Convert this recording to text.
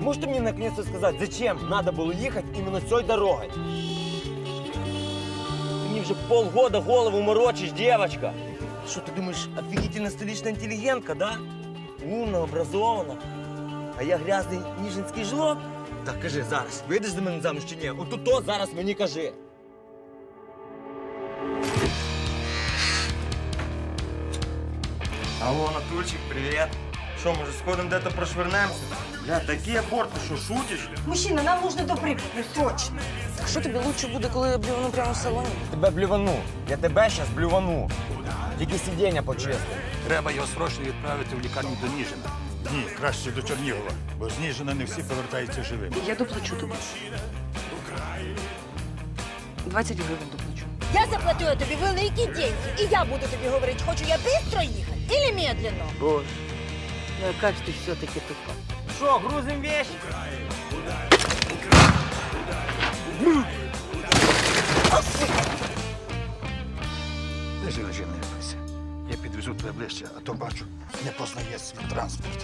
можете мне наконец-то сказать, зачем надо было ехать именно той дорогой? Ты мне уже полгода голову морочишь, девочка. Что ты думаешь, офигительно столичная интеллигентка, да? Умна, образована. А я грязний ніжинський жлоб? Так кажи зараз, вийдеш за мене замуж чи ні? От то зараз мені кажи. Алло, Анатольчик, привет. Що, може, сходимо де-то прошвернемося? Бля, такі аборти, що шутиш? Мужчина, нам нужно до Припяти, срочно. А що тобі лучше буде, коли я блювану прямо в салоні? Тебе блювану. Я тебе щас блювану. Тільки сидіння почисти. Треба його срочно відправити в лікарню до Ніжина. Ні, краще до Чернігова, бо з Ніжина не всі повертаються живими. Я доплачу тобі. 20 гривень доплачу. Я заплатила тобі великі деньги, і я буду тобі говорити, хочу я швидко їхати или медленно. Боже. Яка ж ти все-таки тупа. Що, грузим вещь? Лежи, лежи, не рипайся. Я підвезу тебе ближче, а то бачу, не познає свій транспорт.